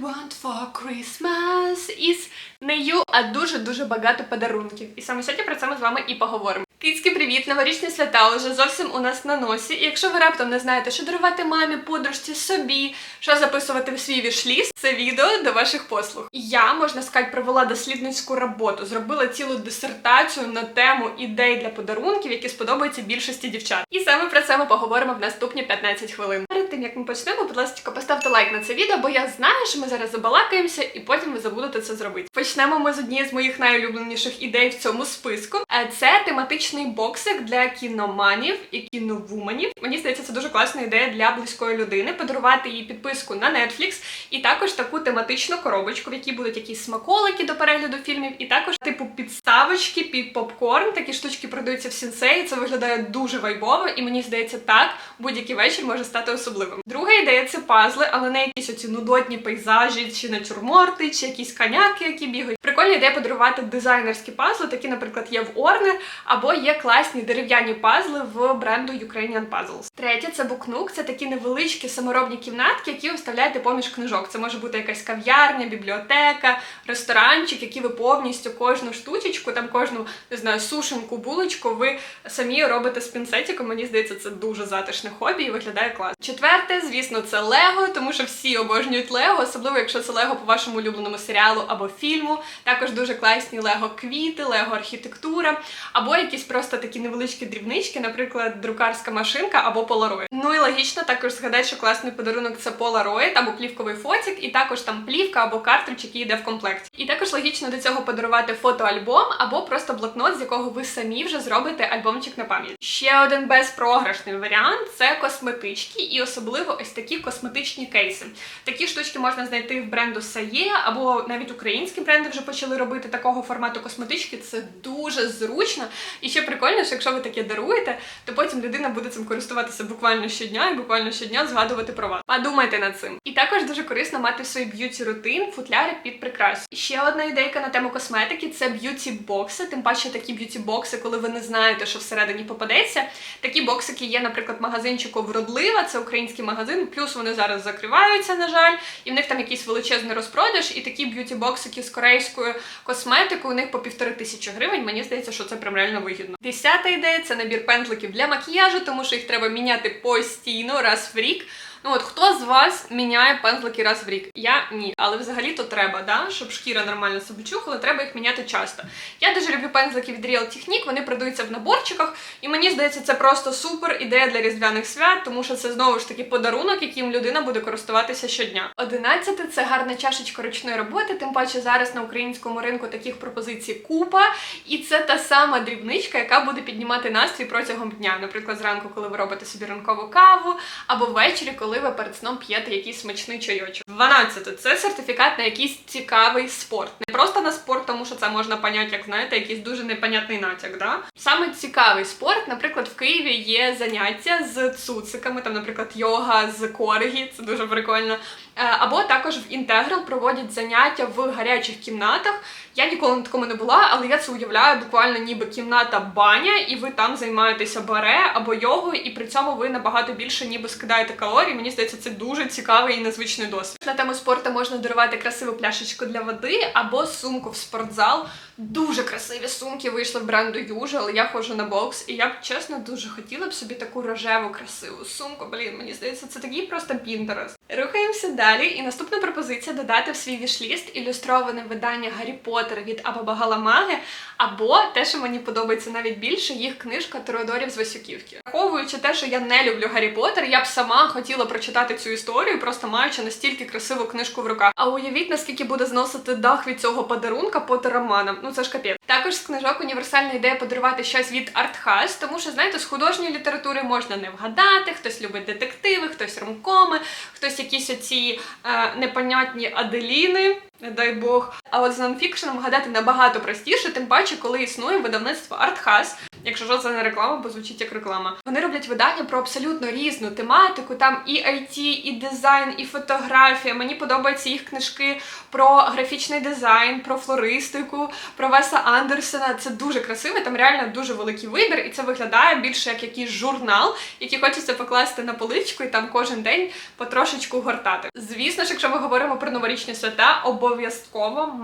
want for Christmas is не you, а дуже-дуже багато подарунків. І саме сьогодні про це ми з вами і поговоримо. Кицьки, привіт! Новорічні свята вже зовсім у нас на носі. І якщо ви раптом не знаєте, що дарувати мамі, подружці, собі, що записувати в свій вішліст, це відео до ваших послуг. Я, можна сказати, провела дослідницьку роботу, зробила цілу дисертацію на тему ідей для подарунків, які сподобаються більшості дівчат. І саме про це ми поговоримо в наступні 15 хвилин. Перед тим як ми почнемо, будь ласка, поставте лайк на це відео, бо я знаю, що ми зараз забалакаємося, і потім ви забудете це зробити. Почнемо ми з однієї з моїх найулюбленіших ідей в цьому списку. Е, Це тематичний боксик для кіноманів і кіновуманів. Мені здається, це дуже класна ідея для близької людини. Подарувати їй підписку на Netflix і також таку тематичну коробочку, в якій будуть якісь смаколики до перегляду фільмів, і також типу підставочки під попкорн. Такі штучки продаються в сінсеї. Це виглядає дуже вайбово, і мені здається, так будь-який вечір може стати особливим. Друга ідея це пазли, але не якісь оці нудотні пейзажі, чи натюрморти, чи якісь коняки, які бігають. Прикольна ідея подарувати дизайнерські пазли, такі, наприклад, є в Orner, або є класні дерев'яні пазли в бренду Ukrainian Puzzles. Третє це букнук. Це такі невеличкі саморобні кімнатки, які ви вставляєте поміж книжок. Це може бути якась кав'ярня, бібліотека, ресторанчик, які ви повністю кожну штучечку, там кожну не знаю, сушенку, булочку, ви самі робите з пінцетиком. Мені здається, це дуже затишне хобі і виглядає класно. Четверте, звісно, це Лего, тому що всі обожнюють Лего, особливо якщо це Лего по вашому улюбленому серіалу або фільму. Також дуже класні Лего квіти, Лего архітектура, або якісь просто такі невеличкі дрібнички, наприклад, друкарська машинка або Polaroid. Ну і логічно також згадати, що класний подарунок це Polaroid або плівковий фотик, і також там плівка або картридж, який йде в комплекті. І також логічно до цього подарувати фотоальбом або просто блокнот, з якого ви самі вже зробите альбомчик на пам'ять. Ще один безпрограшний варіант це косметички, і особливо такі косметичні кейси. Такі штучки можна знайти в бренду Сає, або навіть українські бренди вже почали робити такого формату косметички. Це дуже зручно. І ще прикольно, що якщо ви таке даруєте, то потім людина буде цим користуватися буквально щодня і буквально щодня згадувати про вас. Подумайте над цим. І також дуже корисно мати в б'юті рутин футляри під прикрасу. І ще одна ідейка на тему косметики це б'юті бокси. Тим паче такі б'юті бокси, коли ви не знаєте, що всередині попадеться. Такі боксики є, наприклад, магазинчику Вродлива, це український магазин. Плюс вони зараз закриваються, на жаль, і в них там якийсь величезний розпродаж, і такі б'юті боксики з корейською косметикою у них по півтори тисячі гривень. Мені здається, що це прям реально вигідно. Десята ідея це набір пентликів для макіяжу, тому що їх треба міняти постійно раз в рік. Ну от хто з вас міняє пензлики раз в рік? Я ні, але взагалі то треба, да? щоб шкіра нормально себе чухала, треба їх міняти часто. Я дуже люблю пензлики від Real Technique, вони продаються в наборчиках, і мені здається, це просто супер ідея для різдвяних свят, тому що це знову ж таки подарунок, яким людина буде користуватися щодня. Одинадцяте це гарна чашечка ручної роботи, тим паче зараз на українському ринку таких пропозицій купа, і це та сама дрібничка, яка буде піднімати настрій протягом дня. Наприклад, зранку, коли ви робите собі ранкову каву, або ввечері, коли ви перед сном п'єте якийсь смачний чайочок. 12. Це сертифікат на якийсь цікавий спорт. Не просто на спорт, тому що це можна поняти, як знаєте, якийсь дуже непонятний натяк. Да? Саме цікавий спорт, наприклад, в Києві є заняття з цуциками, там, наприклад, йога з коргі, це дуже прикольно. Е, Або також в Інтеграл проводять заняття в гарячих кімнатах. Я ніколи на такому не була, але я це уявляю буквально ніби кімната баня, і ви там займаєтеся баре або йогою, і при цьому ви набагато більше ніби скидаєте калорій. Мені здається, це дуже цікавий і незвичний досвід. На тему спорту можна дарувати красиву пляшечку для води або сумку в спортзал. Дуже красиві сумки вийшли в бренду Usual. Я ходжу на бокс, і я б чесно дуже хотіла б собі таку рожеву красиву сумку. Блін, мені здається, це такий просто пінтерес. Рухаємося далі. І наступна пропозиція додати в свій вішліст ілюстроване видання Гаррі Поттера від Абаба Галамаги, або те, що мені подобається навіть більше, їх книжка Тореодорів з Васюківки. Враховуючи те, що я не люблю Гаррі Поттер, я б сама хотіла прочитати цю історію, просто маючи настільки красиву книжку в руках. А уявіть, наскільки буде зносити дах від цього подарунка Поттероманам. Ну це ж капець. Також з книжок універсальна ідея подарувати щось від Артхас, тому що знаєте, з художньої літератури можна не вгадати, хтось любить детективи, хтось ромкоми, хтось якісь оці е, непонятні аделіни. Не дай Бог. А от з нонфікшеном гадати набагато простіше, тим паче, коли існує видавництво Артхас. Якщо що, це не реклама, бо звучить як реклама. Вони роблять видання про абсолютно різну тематику. Там і IT, і дизайн, і фотографія. Мені подобаються їх книжки про графічний дизайн, про флористику, про Веса Андерсена. Це дуже красиво. Там реально дуже великий вибір, і це виглядає більше як якийсь журнал, який хочеться покласти на поличку і там кожен день потрошечку гортати. Звісно ж, якщо ми говоримо про новорічні свята, обов'язково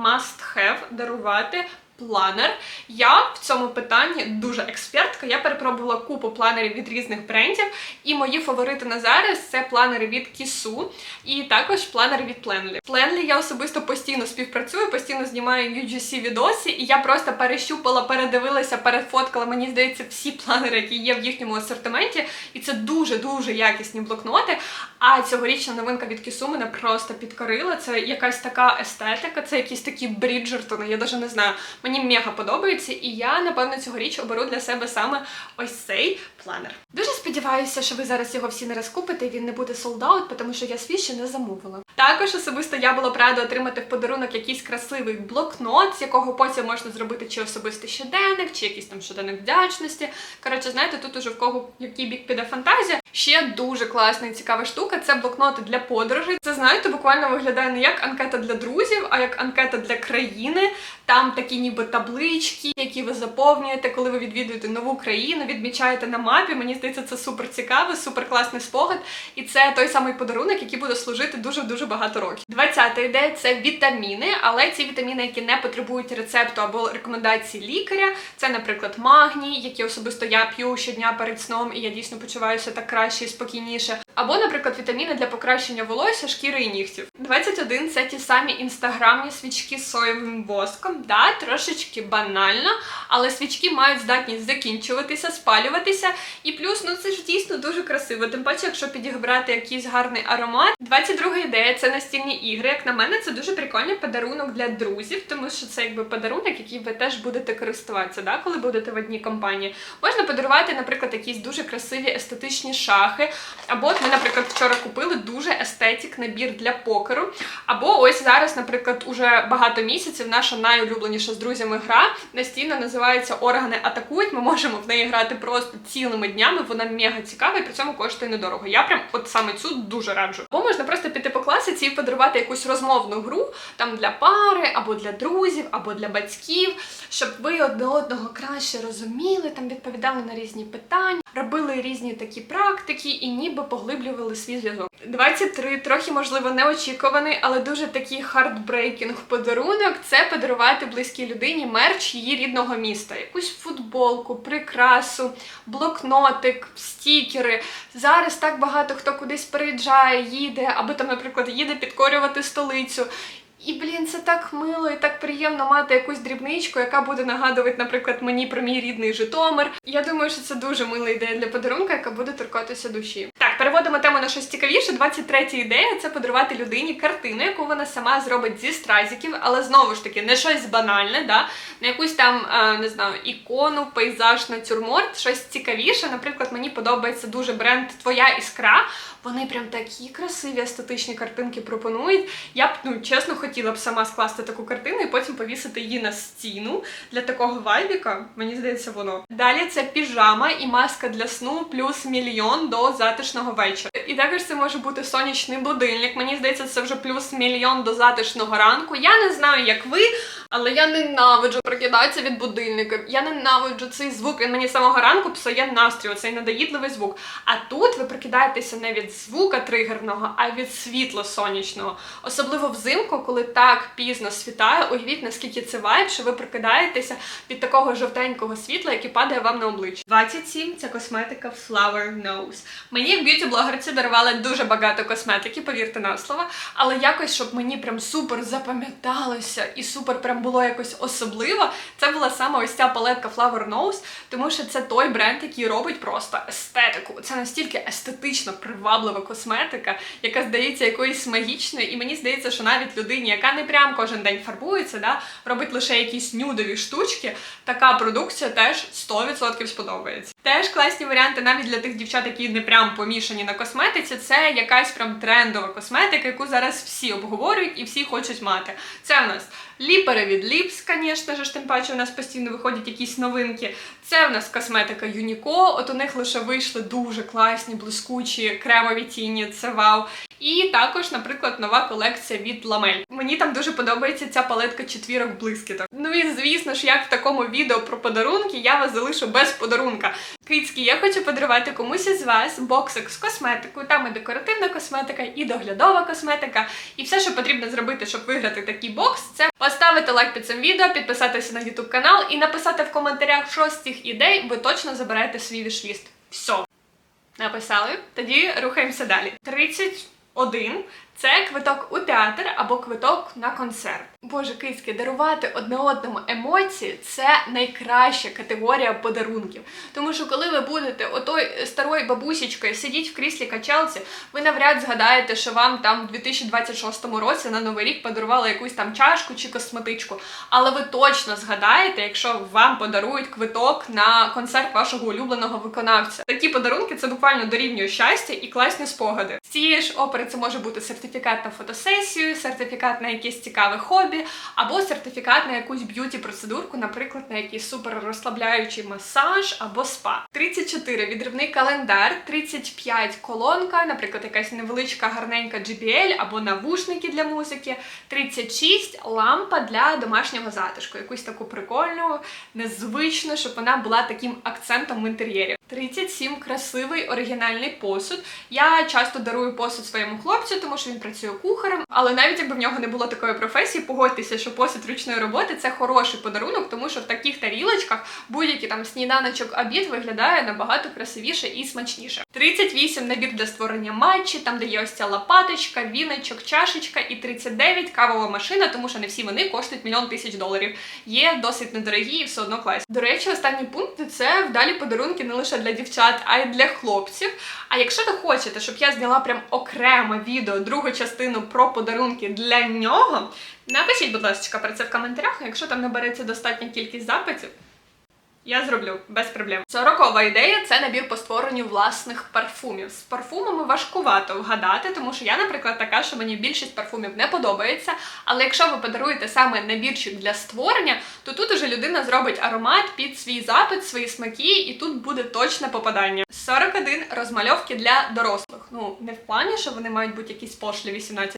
must have дарувати. Планер. Я в цьому питанні дуже експертка. Я перепробувала купу планерів від різних брендів, і мої фаворити на зараз це планери від Кісу і також планери від Plenly. Plenly я особисто постійно співпрацюю, постійно знімаю UGC відоси, і я просто перещупала, передивилася, перефоткала. Мені здається, всі планери, які є в їхньому асортименті, і це дуже дуже якісні блокноти. А цьогорічна новинка від Кісу мене просто підкорила. Це якась така естетика, це якісь такі бріджертони. Я навіть не знаю. Мені мега подобається, і я напевно цьогоріч оберу для себе саме ось цей планер. Дуже сподіваюся, що ви зараз його всі не розкупите, і він не буде солдаут, тому що я свій ще не замовила. Також особисто я була б рада отримати в подарунок якийсь красивий блокнот, з якого потім можна зробити чи особистий щоденник, чи якийсь там щоденник вдячності. Коротше, знаєте, тут уже в кого який бік піде фантазія. Ще дуже класна і цікава штука це блокноти для подорожей. Це знаєте, буквально виглядає не як анкета для друзів, а як анкета для країни. Там такі ніби таблички, які ви заповнюєте, коли ви відвідуєте нову країну, відмічаєте на мапі. Мені здається, це супер цікаво, супер класний спогад. І це той самий подарунок, який буде служити дуже дуже багато років. Двадцята ідея це вітаміни, але ці вітаміни, які не потребують рецепту або рекомендації лікаря, це, наприклад, магній, який особисто я п'ю щодня перед сном, і я дійсно почуваюся так краще і спокійніше. Або, наприклад, вітаміни для покращення волосся, шкіри і нігтів. 21 це ті самі інстаграмні свічки з соєвим воском. Да, трошечки банально, але свічки мають здатність закінчуватися, спалюватися. І плюс, ну це ж дійсно дуже красиво. Тим паче, якщо підіграти якийсь гарний аромат. 22 ідея це настільні ігри. Як на мене, це дуже прикольний подарунок для друзів, тому що це якби подарунок, який ви теж будете користуватися, да, коли будете в одній компанії. Можна подарувати, наприклад, якісь дуже красиві естетичні шахи. Або ми, наприклад, вчора купили дуже естетик набір для покеру. Або ось зараз, наприклад, уже багато місяців наша найулюбленіша з друзями гра настійно називається Органи атакують. Ми можемо в неї грати просто цілими днями. Вона мега цікава і при цьому коштує недорого. Я прям от саме цю дуже раджу. Або можна просто піти по класиці і подарувати якусь розмовну гру там для пари, або для друзів, або для батьків, щоб ви одне одного краще розуміли, там відповідали на різні питання, робили різні такі практики і ніби поглиблювали свій зв'язок. 23, трохи можливо неочікуваний, але дуже такий хардбрейкінг подарунок. Це подарувати близькій людині мерч її рідного міста, якусь футболку, прикрасу, блокнотик, стікери. Зараз так багато хто кудись переїжджає, їде, або там, наприклад, їде підкорювати столицю. І, блін, це так мило і так приємно мати якусь дрібничку, яка буде нагадувати, наприклад, мені про мій рідний Житомир. Я думаю, що це дуже мила ідея для подарунка, яка буде торкатися душі. Так, переводимо тему на щось цікавіше. 23 ідея це подарувати людині картину, яку вона сама зробить зі стразиків, але знову ж таки не щось банальне, да? не якусь там е, не знаю, ікону, пейзаж, натюрморт, щось цікавіше. Наприклад, мені подобається дуже бренд Твоя іскра. Вони прям такі красиві естетичні картинки пропонують. Я б ну чесно хотіла б сама скласти таку картину і потім повісити її на стіну для такого вайбіка. Мені здається, воно. Далі це піжама і маска для сну плюс мільйон до затишного вечора. І також це може бути сонячний будильник. Мені здається, це вже плюс мільйон до затишного ранку. Я не знаю, як ви, але я ненавиджу прокидатися від будильника. Я ненавиджу цей звук. Він мені самого ранку псує настрій, оцей надоїдливий звук. А тут ви прокидаєтеся не від звука тригерного, а від світла сонячного. Особливо взимку, коли так пізно світає, уявіть, наскільки це вайб, що ви прокидаєтеся від такого жовтенького світла, яке падає вам на обличчя. 27 це косметика Flower Nose. Мені як б'юті-блогерці дарували дуже багато косметики, повірте на слово, але якось, щоб мені прям супер запам'яталося і супер прям було якось особливо, це була саме ось ця палетка Flower Nose, тому що це той бренд, який робить просто естетику. Це настільки естетично приваблива косметика, яка здається якоюсь магічною, і мені здається, що навіть людині, яка не прям кожен день фарбується, да, робить лише якісь нюдові штучки, така продукція теж 100% сподобається. Теж класні варіанти навіть для тих дівчат, які не прям помішані на косметиці. Це якась прям трендова косметика, яку зараз всі обговорюють і всі хочуть мати. Це у нас ліпери від Lips, звісно ж, тим паче у нас постійно виходять якісь новинки. Це у нас косметика Юніко. От у них лише вийшли дуже класні, блискучі кремові тіні. Це вау. І також, наприклад, нова колекція від Ламель. Мені там дуже подобається ця палетка четвірок блискіток. Ну і звісно ж, як в такому відео про подарунки, я вас залишу без подарунка. Кицькі, я хочу подарувати комусь із вас боксик з косметикою. Там і декоративна косметика, і доглядова косметика. І все, що потрібно зробити, щоб виграти такий бокс, це поставити лайк під цим відео, підписатися на YouTube канал і написати в коментарях, що з цих ідей ви точно заберете свій вішліст. Все. Написали? Тоді рухаємося далі. 31 це квиток у театр або квиток на концерт. Боже, киськи, дарувати одне одному емоції це найкраща категорія подарунків. Тому що коли ви будете отой старою бабусечкою сидіть в кріслі качалці, ви навряд згадаєте, що вам там в 2026 році на новий рік подарували якусь там чашку чи косметичку. Але ви точно згадаєте, якщо вам подарують квиток на концерт вашого улюбленого виконавця. Такі подарунки це буквально дорівнює щастя і класні спогади. Цієї ж опери це може бути сертифікат на фотосесію, сертифікат на якесь цікаве хобі, або сертифікат на якусь б'юті процедурку, наприклад, на якийсь супер розслабляючий масаж або спа. 34 відривний календар, 35 колонка, наприклад, якась невеличка гарненька JBL або навушники для музики, 36 лампа для домашнього затишку, якусь таку прикольну, незвичну, щоб вона була таким акцентом в інтер'єрі. 37 красивий оригінальний посуд. Я часто дарую посуд своєму хлопцю, тому що він працює кухарем. Але навіть якби в нього не було такої професії, погодьтеся, що посуд ручної роботи це хороший подарунок, тому що в таких тарілочках будь-який там сніданочок обід виглядає набагато красивіше і смачніше. 38 набір для створення матчі, там де є ось ця лопаточка, віночок, чашечка, і 39 кавова машина, тому що не всі вони коштують мільйон тисяч доларів. Є досить недорогі і все одно класні. До речі, останній пункт це вдалі подарунки не лише для дівчат, а й для хлопців. А якщо ви хочете, щоб я зняла прям окреме відео, другу частину про подарунки для нього, напишіть, будь ласка, про це в коментарях. Якщо там набереться достатня кількість запитів, я зроблю без проблем. Сорокова ідея це набір по створенню власних парфумів. З парфумами важкувато вгадати, тому що я, наприклад, така, що мені більшість парфумів не подобається. Але якщо ви подаруєте саме набірчик для створення, то тут уже людина зробить аромат під свій запит, свої смаки, і тут буде точне попадання. 41 розмальовки для дорослих. Ну не в плані, що вони мають бути якісь пошлі 18+,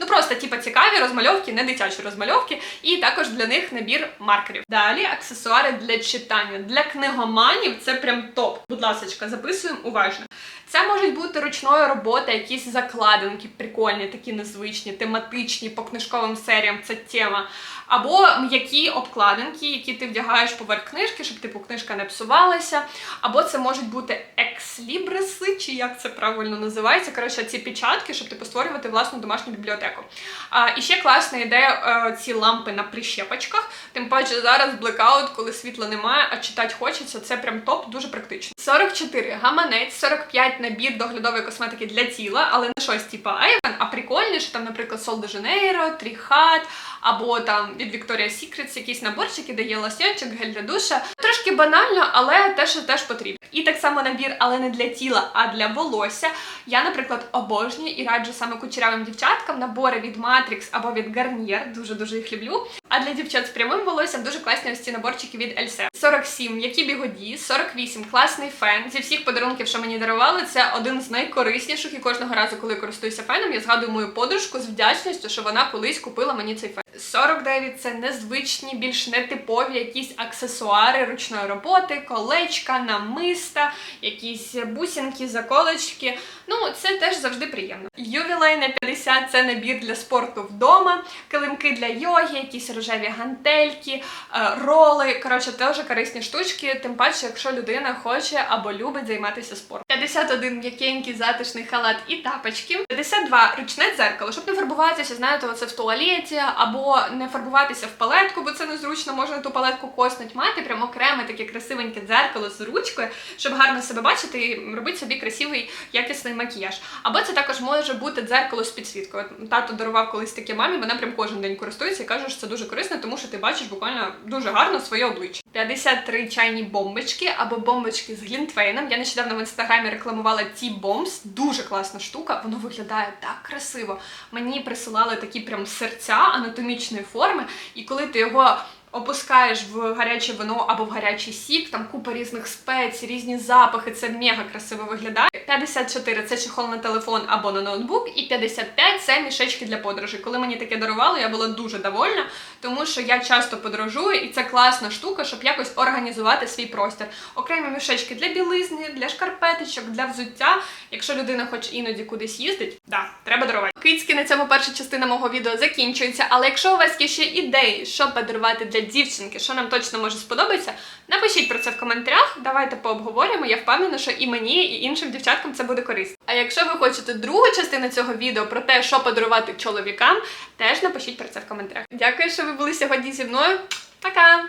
ну просто типа цікаві розмальовки, не дитячі розмальовки, і також для них набір маркерів. Далі аксесуари для читання. Для книгоманів це прям топ. Будь ласка, записуємо уважно. Це можуть бути ручної роботи, якісь закладинки, прикольні, такі незвичні, тематичні по книжковим серіям. Це тема. Або м'які обкладинки, які ти вдягаєш поверх книжки, щоб типу книжка не псувалася. Або це можуть бути екслібриси, чи як це правильно називається. Коротше, ці печатки, щоб типу створювати власну домашню бібліотеку. А, і ще класна ідея е, ці лампи на прищепочках. Тим паче зараз блекаут, коли світла немає, а читати хочеться. Це прям топ, дуже практично. 44 гаманець, 45 набір доглядової косметики для тіла, але не щось типу Avon, а прикольніше, там, наприклад, Sol de Janeiro, Тріхат, або там від Victoria's Secret якісь наборчики, де є лосьончик, гель для душа. Трошки банально, але те, що теж потрібно. І так само набір, але не для тіла, а для волосся. Я, наприклад, обожнюю і раджу саме кучерявим дівчаткам набори від Matrix або від Garnier, дуже-дуже їх люблю. А для дівчат з прямим волоссям дуже класні ось ці наборчики від Else. 47 які бігоді, 48 класний фен. Зі всіх подарунків, що мені дарували, це один з найкорисніших. І кожного разу, коли користуюся феном, я згадую мою подружку з вдячністю, що вона колись купила мені цей фен. 49 це незвичні, більш нетипові якісь аксесуари ручної роботи, колечка, намиста, якісь бусинки, заколочки. Ну, це теж завжди приємно. Ювілейне 50 це набір для спорту вдома, килимки для йоги, якісь рожеві гантельки, е, роли. Коротше, теж корисні штучки, тим паче, якщо людина хоче або любить займатися спортом. 51 м'якенький затишний халат і тапочки. 52 ручне дзеркало, щоб не фарбуватися, знаєте, оце в туалеті або не фарбуватися в палетку, бо це незручно, можна ту палетку коснуть, мати прям окреме таке красивеньке дзеркало з ручкою, щоб гарно себе бачити і робити собі красивий якісний макіяж. Або це також може бути дзеркало з підсвіткою. Тато дарував колись таке мамі, вона прям кожен день користується і каже, що це дуже корисно, тому що ти бачиш буквально дуже гарно своє обличчя. 53 чайні бомбочки або бомбочки з глінтвейном. Я нещодавно в інстаграмі рекламувала ті бомбс. Дуже класна штука. Воно виглядає так красиво. Мені присилали такі прям серця анатомічної форми, і коли ти його. Опускаєш в гаряче вино або в гарячий сік, там купа різних спецій, різні запахи, це мега красиво виглядає. 54 це чехол на телефон або на ноутбук, і 55 це мішечки для подорожей. Коли мені таке дарували, я була дуже довольна, тому що я часто подорожую, і це класна штука, щоб якось організувати свій простір. Окремі мішечки для білизни, для шкарпеточок, для взуття. Якщо людина хоч іноді кудись їздить, да, треба дарувати. Кицьки на цьому перша частина мого відео закінчується. Але якщо у вас є ще ідеї, що подарувати для дівчинки, що нам точно може сподобатися, напишіть про це в коментарях. Давайте пообговоримо. Я впевнена, що і мені, і іншим дівчаткам це буде корисно. А якщо ви хочете другу частину цього відео про те, що подарувати чоловікам, теж напишіть про це в коментарях. Дякую, що ви були сьогодні зі мною. Пока!